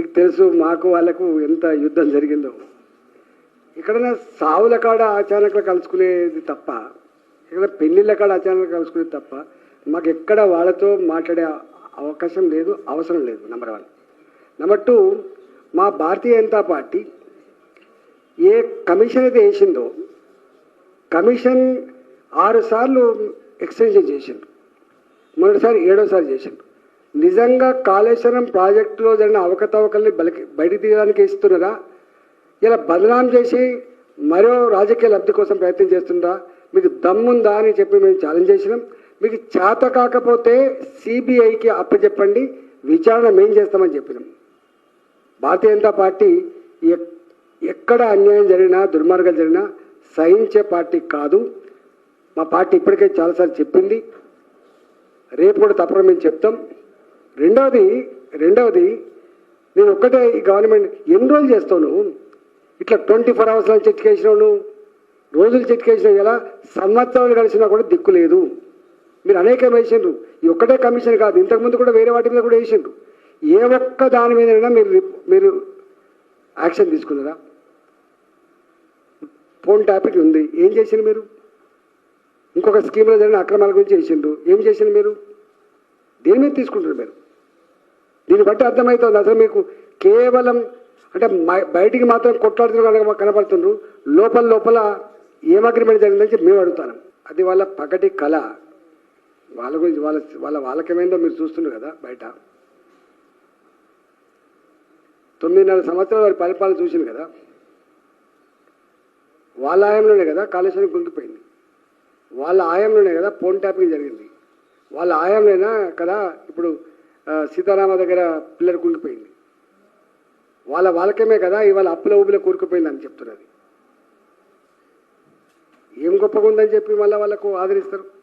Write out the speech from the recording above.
మీకు తెలుసు మాకు వాళ్ళకు ఎంత యుద్ధం జరిగిందో. ఎక్కడైనా సావుల కాడ అచానకలు కలుసుకునేది తప్ప ఇక్కడ పెళ్ళిళ్ళ కాడ అచానకలు కలుసుకునేది తప్ప మాకు ఎక్కడ వాళ్ళతో మాట్లాడే అవకాశం లేదు అవసరం లేదు నెంబర్ వన్ నెంబర్ టూ మా భారతీయ జనతా పార్టీ ఏ కమిషన్ అయితే వేసిందో కమిషన్ ఆరు సార్లు ఎక్స్టెన్షన్ చేసిండు. మొదటిసారి ఏడోసారి చేసిండు. నిజంగా కాళేశ్వరం ప్రాజెక్టులో జరిగిన అవకతవకల్ని బలికి బయట తీయడానికి ఇస్తున్నారా? ఇలా బదనాం చేసి మరో రాజకీయ లబ్ధి కోసం ప్రయత్నం చేస్తుందా? మీకు దమ్ముందా అని చెప్పి మేము ఛాలెంజ్ చేసినాం. మీకు చేత కాకపోతే సిబిఐకి అప్పచెప్పండి. విచారణ మేం చేస్తామని చెప్పినాం. భారతీయ జనతా పార్టీ ఎక్కడ అన్యాయం జరిగినా దుర్మార్గాలు జరిగినా సహించే పార్టీ కాదు. మా పార్టీ ఇప్పటికే చాలాసార్లు చెప్పింది. రేపు కూడా తప్పకుండా మేము చెప్తాం. రెండవది రెండవది నేను ఒక్కటే ఈ గవర్నమెంట్ ఎన్ని రోజులు చేస్తాను? ఇట్లా ట్వంటీ ఫోర్ అవర్స్లో చెట్టుకేసినావు రోజులు చెట్టుకేసినావు ఎలా? సంవత్సరాలు కలిసినా కూడా దిక్కు లేదు. మీరు అనేకం వేసిండ్రు. ఈ ఒక్కటే కమిషన్ కాదు ఇంతకుముందు కూడా వేరే వాటి మీద కూడా వేసిండ్రు. ఏ ఒక్క దాని మీదైనా మీరు మీరు యాక్షన్ తీసుకున్నారా? ఫోన్ టాపిక్ ఉంది ఏం చేసిండ్రు మీరు? ఇంకొక స్కీమ్లో జరిగిన అక్రమాల గురించి చేసిండ్రు ఏం చేసిండ్రు మీరు? దేని మీద తీసుకుంటారు మీరు? దీన్ని బట్టి అర్థమవుతుంది. అసలు మీకు కేవలం అంటే మై- బయటికి మాత్రం కొట్లాడుతున్న కనుక కనపడుతుండ్రు. లోపల లోపల ఏం అగ్రిమెంట్ జరిగిందని చెప్పి మేము అడుగుతాను అది వాళ్ళ పగటి కళ. వాళ్ళ గురించి వాళ్ళ వాళ్ళ వాళ్ళకేమైందో మీరు చూస్తున్నారు కదా బయట. తొమ్మిదిన్నర సంవత్సరాలు వారి పరిపాలన చూసింది కదా. వాళ్ళ ఆయంలోనే కదా కాళేశ్వరం కుంగిపోయింది వాళ్ళ ఆయంలోనే కదా ఫోన్ ట్యాపింగ్ జరిగింది. వాళ్ళ ఆయంలోనే కదా ఇప్పుడు సీతారామ దగ్గర పిల్లలు కుంగిపోయింది వాళ్ళ వాళ్ళకేమే కదా ఇవాళ అప్పుల ఊబిలో కూరుకుపోయింది అని చెప్తున్నది ఏం గొప్పగా ఉందని చెప్పి మళ్ళీ వాళ్ళకు ఆదరిస్తారు?